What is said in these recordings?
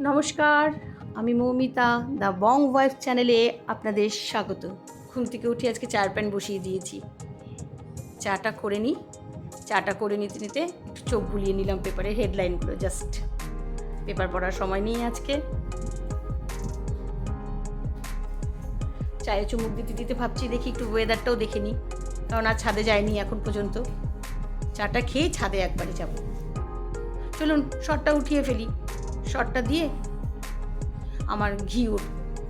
নমস্কার, আমি Moumita, the Bong wife চ্যানেলে আপনাদের স্বাগত। ঘুম থেকে উঠে আজকে চার প্যান বসিয়ে দিয়েছি। চাটা করে নিই। চাটা করে নিতে নিতে একটু চোখ বুলিয়ে নিলাম পেপারের হেডলাইনগুলো, জাস্ট। পেপার পড়ার সময় নিয়ে আজকে। চায়ে চুমুক দিতে দিতে ভাবছি, দেখি একটু ওয়েদারটাও দেখে নিই। কারণ আর ছাদে যায়নি এখন পর্যন্ত। চাটা খেয়ে ছাদে একবারে যাব। চলুন, শটটা উঠিয়ে ফেলি। শটটা দিয়ে আমার ঘি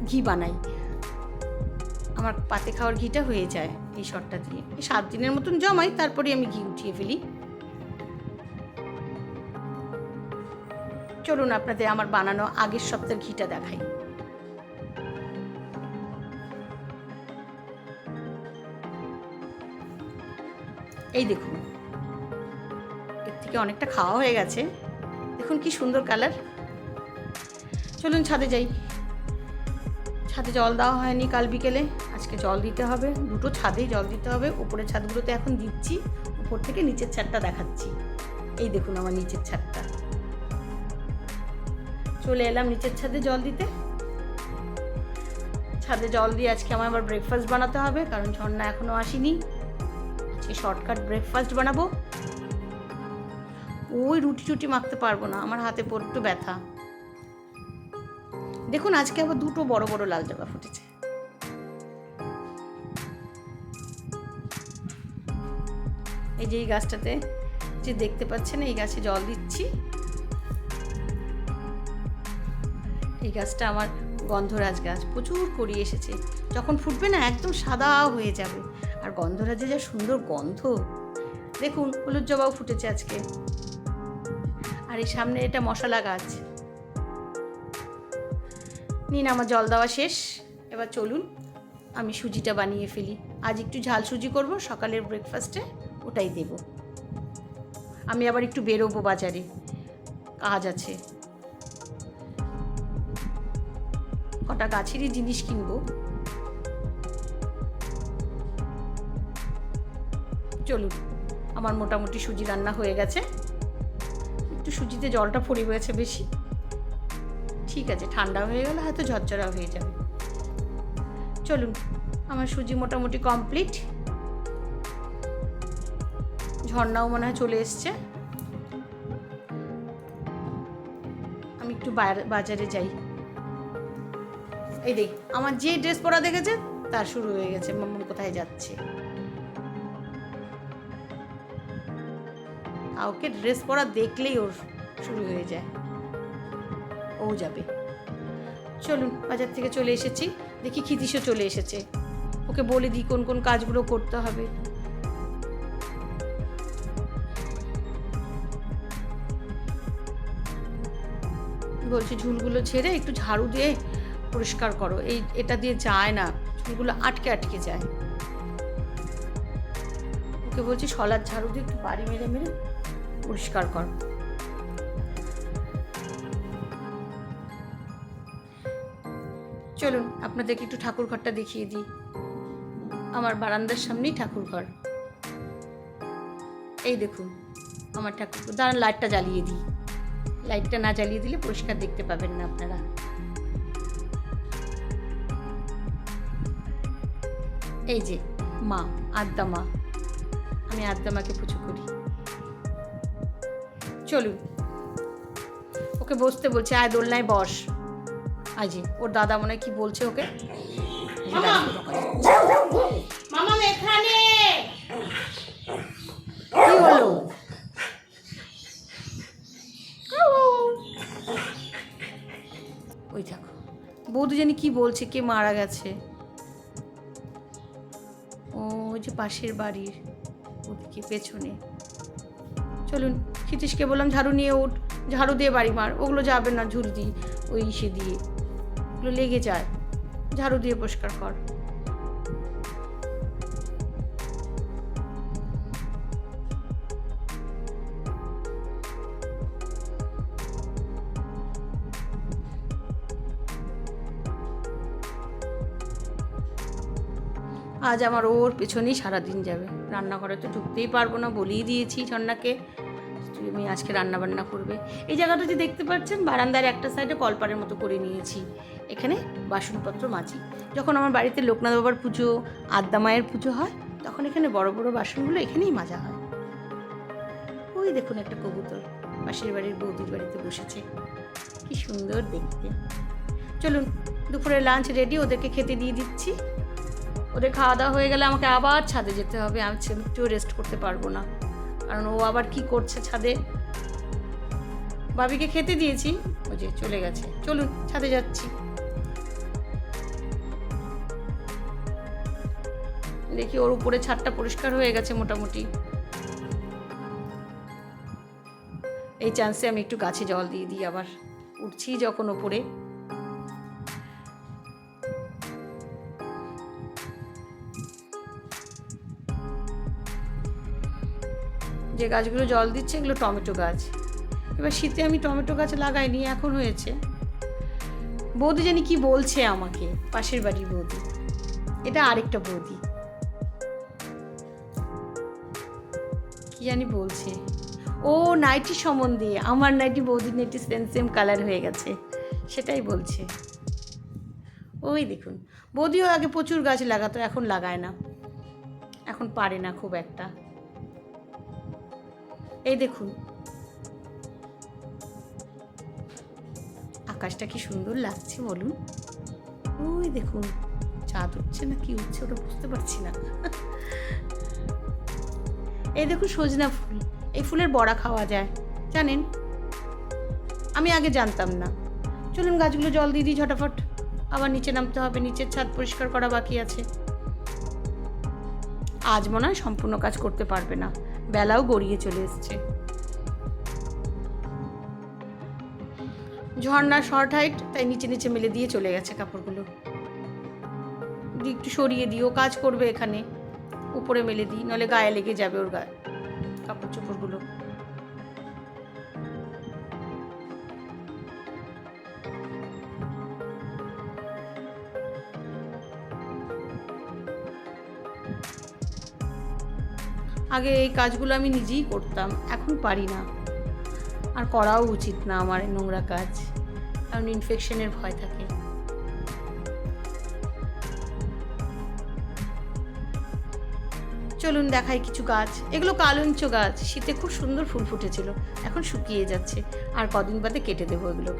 ঘি বানাই। আমার পাতে খাওয়ার ঘিটা হয়ে যায় এই শটটা দিয়ে। সাত দিনের মতন জমাই তারপরে আমি ঘি উঠিয়ে ফেলি। চলুন আপনাদের আমার বানানো আগের সপ্তাহের ঘিটা দেখাই। এই দেখুন, এর থেকে অনেকটা খাওয়া হয়ে গেছে। দেখুন কি সুন্দর কালার। চলুন ছাদে যাই। ছাদে জল দেওয়া হয়নি কাল বিকেলে। আজকে জল দিতে হবে। দুটো ছাদেই জল দিতে হবে। উপরের ছাদগুলোতে এখন দিচ্ছি। উপর থেকে নিচের ছাদটা দেখাচ্ছি। এই দেখুন আমার নিচের ছাদটা। চলে এলাম নিচের ছাদে জল দিতে। ছাদে জল দিয়ে আজকে আমার আবার ব্রেকফাস্ট বানাতে হবে, কারণ ঝর্ণা এখনও আসেনি। আজকে শর্টকাট ব্রেকফাস্ট বানাবো। ওই রুটি টুটি মাখতে পারব না। আমার হাতে বড্ড ব্যথা। দেখুন, আজকে আবার দুটো বড় বড় লাল জবা ফুটেছে। এই যে এই গাছটাতে যে দেখতে পাচ্ছেন, এই গাছে জল দিচ্ছি। এই গাছটা আমার গন্ধরাজ গাছ, প্রচুর করি এসেছে। যখন ফুটবে না, একদম সাদা হয়ে যাবে। আর গন্ধরাজে যা সুন্দর গন্ধ। দেখুন, হলুদ জবাও ফুটেছে আজকে। আর এই সামনে এটা মশলা গাছ। নিন আমার জল দেওয়া শেষ। এবার চলুন, আমি সুজিটা বানিয়ে ফেলি। আজ একটু ঝাল সুজি করব, সকালের ব্রেকফাস্টে ওটাই দেব। আমি আবার একটু বেরোবো বাজারে। কাজ আছে। কটা গাছেরই জিনিস কিনবো। চলুন, আমার মোটামুটি সুজি রান্না হয়ে গেছে। একটু সুজিতে জলটা পড়ে গেছে বেশি। ঠিক আছে, ঠান্ডা হয়ে গেলে হয়তো ঝরঝরা হয়ে যাবে। চলুন, আমার সুজি মোটামুটি কমপ্লিট ঝর্ণাও মনে হয় চলে এসছে। আমি একটু বাজারে যাই। এই দেখ, আমার যে ড্রেস পরা দেখেছে, তার শুরু হয়ে গেছে মাম্মু কোথায় যাচ্ছে? কাউকে ড্রেস পরা দেখলেই ওর শুরু হয়ে যায়। যাবে। চলুন, বাজার থেকে চলে এসেছি। দেখি খিতিশও চলে এসেছে। ওকে বলে দিই কোন কোন কাজগুলো করতে হবে। বলছি ঝুলগুলো ছেড়ে একটু ঝাড়ু দিয়ে পরিষ্কার করো। এই, এটা দিয়ে যায় না। ঝুলগুলো আটকে আটকে যায়। ওকে বলছি শলার ঝাড়ু দিয়ে একটু বাড়ি মেরে মেরে পরিষ্কার কর। চলুন, আপনাদেরকে একটু ঠাকুর ঘরটা দেখিয়ে দিই। আমার বারান্দার সামনেই ঠাকুর ঘর এই দেখুন, আমার ঠাকুর দাঁড়ান, লাইটটা জ্বালিয়ে দিই। লাইটটা না জ্বালিয়ে দিলে পরিষ্কার দেখতে পাবেন না আপনারা। এই যে, মা আদ্যা মা। আমি আদ্যা মাকে পুজো করি। চলুন, ওকে বসতে বলছে, আয় দোলনায় বস। আজ ওর দাদা মনে হয় কি বলছে ওকে? কি হলো? ওই দেখো বৌদি জানি কি বলছে কে মারা গেছে। ও ওই যে পাশের বাড়ির ওদিকে পেছনে। চলুন ক্ষিতীশকে বললাম ঝাড়ু নিয়ে উঠ ঝাড়ু দিয়ে বাড়ি মার ওগুলো যাবে না ঝুল দি ওই ইসে দিয়ে। ওগুলো লেগে যায়। ঝাড়ু দিয়ে পরিষ্কার কর। আজ আমার ওর পেছনেই সারাদিন যাবে। রান্নাঘরে তো ঢুকতেই পারব না, বলেই দিয়েছি ঝর্ণাকে। তুমি আজকে রান্না বান্না করবে। এই জায়গাটা যে দেখতে পাচ্ছেন, বারান্দার একটা সাইডে কলপারের মতো করে নিয়েছি। এখানে বাসনপত্র মাজি। যখন আমার বাড়িতে লোকনাথ বাবার পুজো আদ্যা মায়ের পুজো হয়, তখন এখানে বড় বড় বাসনগুলো এখানেই মাজা হয়। ওই দেখুন একটা কবুতর, পাশের বাড়ির বৌদির বাড়িতে বসেছে। কি সুন্দর দেখতে। চলুন দুপুরে লাঞ্চ রেডি ওদেরকে খেতে দিয়ে দিচ্ছি। ওদের খাওয়া দাওয়া হয়ে গেলে আমাকে আবার ছাদে যেতে হবে, আমি একটুও রেস্ট করতে পারব না। কারণ ও আবার কি করছে ছাদে? বাবিকে খেতে দিয়েছি ও যে চলে গেছে। চলুন, ছাদে যাচ্ছি। দেখি ওর উপরে ছাদটা পরিষ্কার হয়ে গেছে মোটামুটি। এই চান্সে আমি একটু গাছে জল দিয়ে দিই আবার। উঠছি যখন ওপরে। যে গাছগুলো জল দিচ্ছে এগুলো টমেটো গাছ। এবার শীতে আমি টমেটো গাছ লাগাইনি, এখন হয়েছে। বৌদি জানি কি বলছে আমাকে, পাশের বাড়ির বৌদি। এটা আরেকটা বৌদি। জানি বলছে। ও নাইটি সম্বন্ধে, আমার নাইটি বৌদির নাইটি সেম সেম কালার হয়ে গেছে, সেটাই বলছে। ওই দেখুন, বৌদিও আগে প্রচুর গাছ লাগাতো, এখন লাগায় না। এখন পারে না খুব একটা। এই দেখুন। আকাশটা কি সুন্দর লাগছে বলুন। ওই দেখুন, চাঁদ উঠছে না কি উঠছে ওটা বুঝতে পারছি না। এই দেখুন সজনা ফুল। এই ফুলের বড়া খাওয়া যায়। জানেন? আমি আগে জানতাম না। চলুন গাছগুলো জল দিয়ে দিই ঝটাফট। আবার নিচে নামতে হবে, নিচের ছাদ পরিষ্কার করা বাকি আছে। আজ মনে হয় সম্পূর্ণ কাজ করতে পারবে না। বেলাও গড়িয়ে চলে এসছে। ঝর্ণা শর্ট হাইট, তাই নিচে নিচে মেলে দিয়ে চলে গেছে কাপড়গুলো। একটু সরিয়ে দিও, কাজ করবে এখানে। উপরে মেলে দিই, নলে গায়ে লেগে যাবে ওর গায়ে কাপড় চোপড়গুলো আগে এই কাজগুলো আমি নিজেই করতাম, এখন পারি না। আর করাও উচিত না আমার নোংরা কাজ, কারণ ইনফেকশনের ভয় থাকে। চলুন দেখাই কিছু গাছ। এগুলো কালঞ্চ গাছ। শীতে খুব সুন্দর ফুল ফুটেছিল। এখন শুকিয়ে যাচ্ছে। আর কদিন বাদে কেটে দেবো এগুলো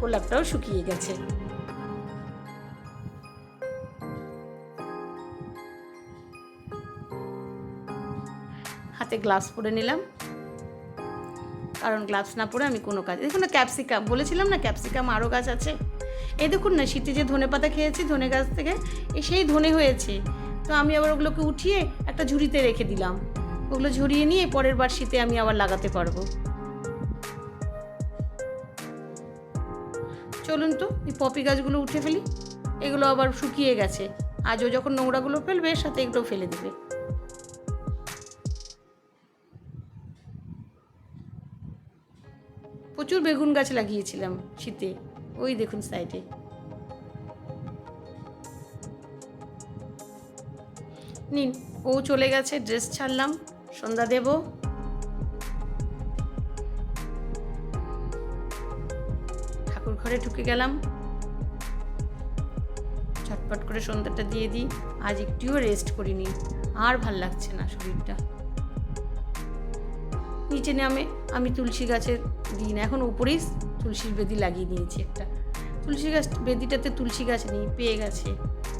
গোলাপটাও শুকিয়ে গেছে। হাতে গ্লাভস পরে নিলাম। কারণ গ্লাভস না পরে আমি কোনো কাজ দেখুন না, ক্যাপসিকাম। বলেছিলাম না, ক্যাপসিকাম আরও গাছ আছে? এই দেখুন না, শীতে যে ধনে পাতা খেয়েছি, ধনে গাছ থেকে সেই ধনে হয়েছে। তো আমি আবার ওগুলোকে উঠিয়ে একটা ঝুড়িতে রেখে দিলাম। ওগুলো ঝরিয়ে নিয়ে পরের বার শীতে আমি আবার লাগাতে পারব। চলুন তো, এই পপি গাছগুলো উঠে ফেলি। এগুলো আবার শুকিয়ে গেছে। আজও যখন নোংরাগুলো ফেলবে এর সাথে এগুলো ফেলে দেবে। প্রচুর বেগুন গাছ লাগিয়েছিলাম শীতে। ওই দেখুন সাইডে। নিন। ও চলে গেছে, ড্রেস ছাড়লাম। সন্ধ্যা দেব। ঠাকুর ঘরে ঢুকে গেলাম। চটপট করে সন্ধ্যাটা দিয়ে দিই। আজ একটুও রেস্ট করিনি। আর ভালো লাগছে না শরীরটা। নিচে নামে আমি তুলসী গাছে দিই না। এখন উপরেই তুলসীর বেদি লাগিয়ে দিয়েছি একটা। তুলসী গাছ, বেদিটাতে তুলসী গাছ নেই, পেয়ে গেছে।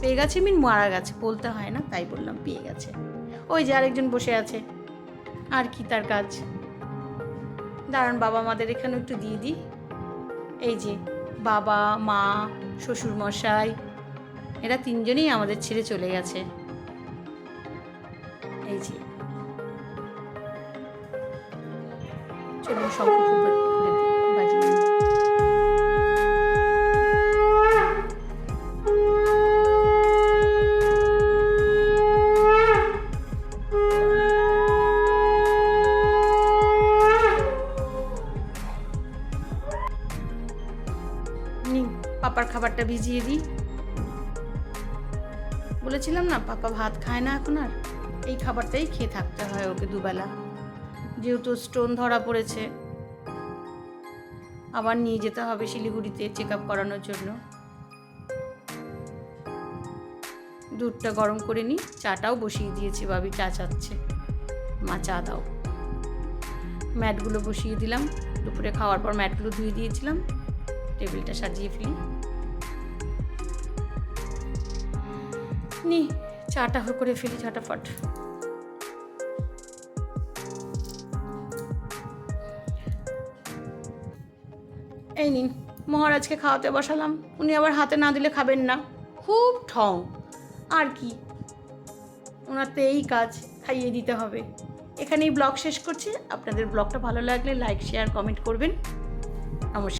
পেয়ে গেছে মিন মারা গেছে, বলতে হয় না, তাই বললাম পেয়ে গেছে। ওই যে আরেকজন বসে আছে, আর কি তার কাজ? দাঁড়ান বাবা মাদের এখানে একটু দিয়ে দিই। এই যে, বাবা, মা, শ্বশুর মশাই, এরা তিনজনেই আমাদের ছেড়ে চলে গেছে। এই যে। চলুন শঙ্খ পাপার খাবারটা ভিজিয়ে দিই বলেছিলাম না, পাপা ভাত খায় না এখন আর। এই খাবারটাই খেয়ে থাকতে হয় ওকে দুবেলা। যেহেতু স্টোন ধরা পড়েছে। আবার নিয়ে যেতে হবে শিলিগুড়িতে চেক আপ করানোর জন্য। দুধটা গরম করে নিই, চাটাও বসিয়ে দিয়েছি ভাবি, চা চাচ্ছে। মা, চা দাও। ম্যাটগুলো বসিয়ে দিলাম। দুপুরে খাওয়ার পর ম্যাটগুলো ধুয়ে দিয়েছিলাম। টেবিলটা সাজিয়ে ফেলি। নি, চাটা করে ফেলি ঝটাফট। এই নিন, মহারাজকে খাওয়াতে বসালাম। উনি আবার হাতে না দিলে খাবেন না। খুব ঠং। আর কি? ওনার তো এই কাজ, খাইয়ে দিতে হবে। এখানেই ব্লগ শেষ করছি। আপনাদের ব্লগটা ভালো লাগলে লাইক, শেয়ার, কমেন্ট করবেন। নমস্কার।